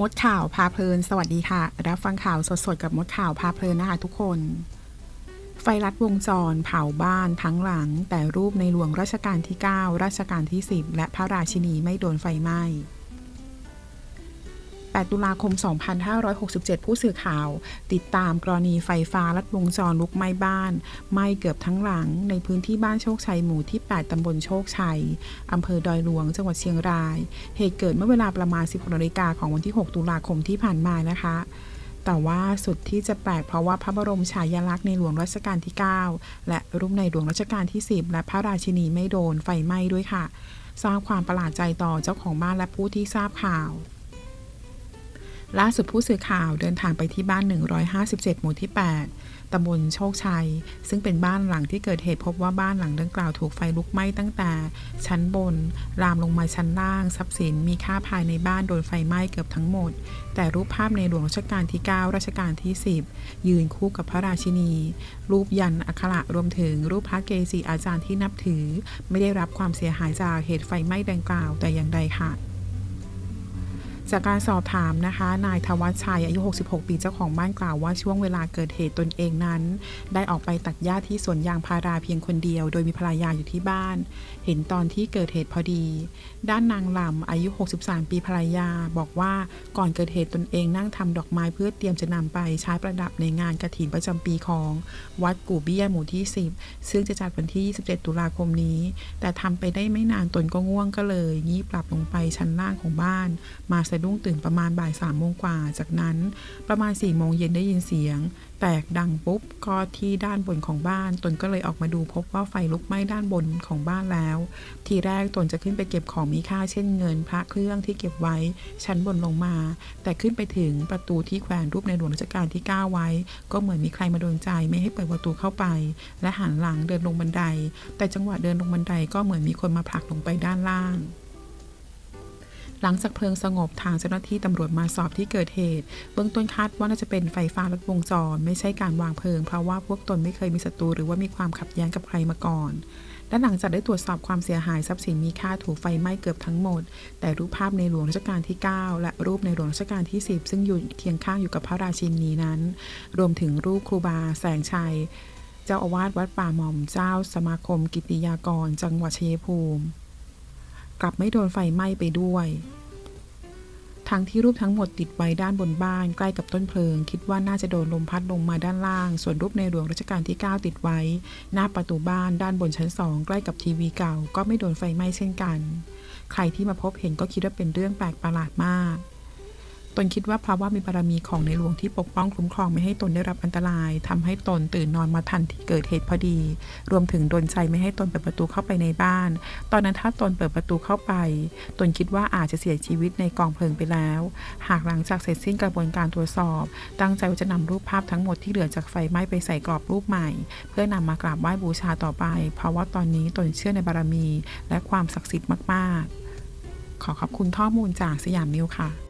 มดข่าวพาเพลิน สวัสดีค่ะ รับฟังข่าวสดๆกับมดข่าวพาเพลินนะคะทุกคน ไฟลัดวงจรเผาบ้านทั้งหลัง แต่รูปในหลวงรัชกาลที่ 9 รัชกาลที่ 10 และพระราชินีไม่โดนไฟไหม้ 8 ตุลาคม 2567 ผู้สื่อข่าว ติดตามกรณีไฟฟ้าลัดวงจรลุกไหม้บ้าน ไหม้เกือบทั้งหลังในพื้นที่บ้านโชคชัยหมู่ที่ 8 ตำบลโชคชัย อำเภอดอยหลวง จังหวัดเชียงราย เหตุเกิดเมื่อเวลาประมาณ16นาฬิกาของวันที่ 6 ตุลาคมที่ผ่านมานะคะแต่ว่าสุดที่จะแปลกเพราะว่าพระบรมฉายาลักษณ์ในหลวงรัชกาลที่ 9 และรูปในหลวงรัชกาลที่ 10 และพระราชินีไม่โดนไฟไหม้ด้วยค่ะ สร้างความประหลาดใจต่อเจ้าของบ้านและผู้ที่ทราบข่าว ล่าสุดผู้สื่อข่าวเดินทางไปที่บ้าน 157 หมู่ที่ 8 ตำบลโชคชัย ซึ่งเป็นบ้านหลังที่เกิดเหตุพบว่าบ้านหลังดังกล่าวถูกไฟลุกไหม้ตั้งแต่ ชั้นบน ลามลงมาชั้นล่าง ทรัพย์สินมีค่าภายในบ้านโดนไฟไหม้เกือบทั้งหมด แต่รูปภาพในหลวงรัชกาลที่ 9 รัชกาลที่ 10 ยืนคู่กับพระราชินี รูปยันอักขระรวมถึงรูปพระเกจิอาจารย์ที่นับถือ ไม่ได้รับความเสียหายจากเหตุไฟไหม้ดังกล่าวแต่อย่างใดค่ะ จากการสอบถามนะคะ นายทวัชชัยอายุ 66 ปีเจ้าของบ้านกล่าวว่าช่วงเวลาเกิดเหตุตนเองนั้น ได้ออกไปตัดหญ้าที่สวนยางพาราเพียงคนเดียว โดยมีภรรยาอยู่ที่บ้าน เห็นตอนที่เกิดเหตุพอดี ด้านนางลำอายุ 63 ปีภรรยา บอกว่าก่อนเกิดเหตุตนเองนั่งทำดอกไม้เพื่อเตรียมจะนำไปใช้ประดับในงานกระถินประจำปีของวัดกู่เบี้ยหมู่ที่ 10 ซึ่งจะจัดวันที่ 27 ตุลาคมนี้ แต่ทำไปได้ไม่นานตนก็ง่วงก็เลย งีบหลับลงไปชั้นล่างของบ้านมาสะดุ้งตื่นประมาณบ่ายสามโมงกว่า จากนั้นประมาณ4ี่โมงเย็นได้ยินเสียง แตกดังปุ๊บก็ที่ด้านบนของบ้าน ตนก็เลยออกมาดูพบว่าไฟลุกไหม้ด้านบนของบ้านแล้ว ทีแรกตนจะขึ้นไปเก็บของมีค่าเช่นเงิน พระเครื่องที่เก็บไว้ ชั้นบนลงมา แต่ขึ้นไปถึงประตูที่แขวนรูปในหลวงรัชกาลที่ 9 ไว้ ก็เหมือนมีใครมาโดนใจไม่ให้เปิดประตูเข้าไป และหันหลังเดินลงบันได แต่จังหวะเดินลงบันไดก็เหมือนมีคนมาผลักลงไปด้านล่าง หลังจากเพลิงสงบทางเจ้าหน้าที่ตำรวจมาสอบที่เกิดเหตุ เบื้องต้นคาดว่าน่าจะเป็นไฟฟ้าลัดวงจร ไม่ใช่การวางเพลิง เพราะว่าพวกตนไม่เคยมีศัตรูหรือว่ามีความขัดแย้งกับใครมาก่อนและหลังจากได้ตรวจสอบความเสียหายทรัพย์สินมีค่าถูกไฟไหม้เกือบทั้งหมด แต่รูปภาพในหลวงรัชกาลที่ 9 และรูปในหลวงรัชกาลที่ 10 ซึ่งอยู่เคียงข้างอยู่กับพระราชินีนั้น รวมถึงรูปครูบา แสงชัย เจ้าอาวาสวัดป่าหม่อมเจ้าสมาคมกิติยากร จังหวัดชัยภูมิ กลับไม่โดนไฟไหม้ไปด้วย ทั้งที่รูปทั้งหมดติดไว้ด้านบนบ้านใกล้กับต้นเพลิง คิดว่าน่าจะโดนลมพัดลงมาด้านล่าง ส่วนรูปในหลวงรัชกาลที่ 9 ติดไว้ หน้าประตูบ้านด้านบนชั้นสองใกล้กับทีวีเก่า ก็ไม่โดนไฟไหม้เช่นกัน ใครที่มาพบเห็นก็คิดว่าเป็นเรื่องแปลกประหลาดมาก ตนคิดว่าเพราะว่ามีบารมีของในหลวงที่ปกป้องคุ้มครองไม่ให้ตนได้รับอันตรายทำให้ตนตื่นนอนมาทันที่เกิดเหตุพอดี รวมถึงโดนใจไม่ให้ตนเปิดประตูเข้าไปในบ้าน ตอนนั้นถ้าตนเปิดประตูเข้าไป ตนคิดว่าอาจจะเสียชีวิตในกองเพลิงไปแล้ว หากหลังจากเสร็จสิ้นกระบวนการตรวจสอบ ตั้งใจว่าจะนำรูปภาพทั้งหมดที่เหลือจากไฟไหม้ไปใส่กรอบรูปใหม่ เพื่อนำมากราบไหว้บูชาต่อไป เพราะว่าตอนนี้ตนเชื่อในบารมี และความศักดิ์สิทธิ์มาก ๆ ขอขอบคุณข้อมูลจากสยามนิวค่ะ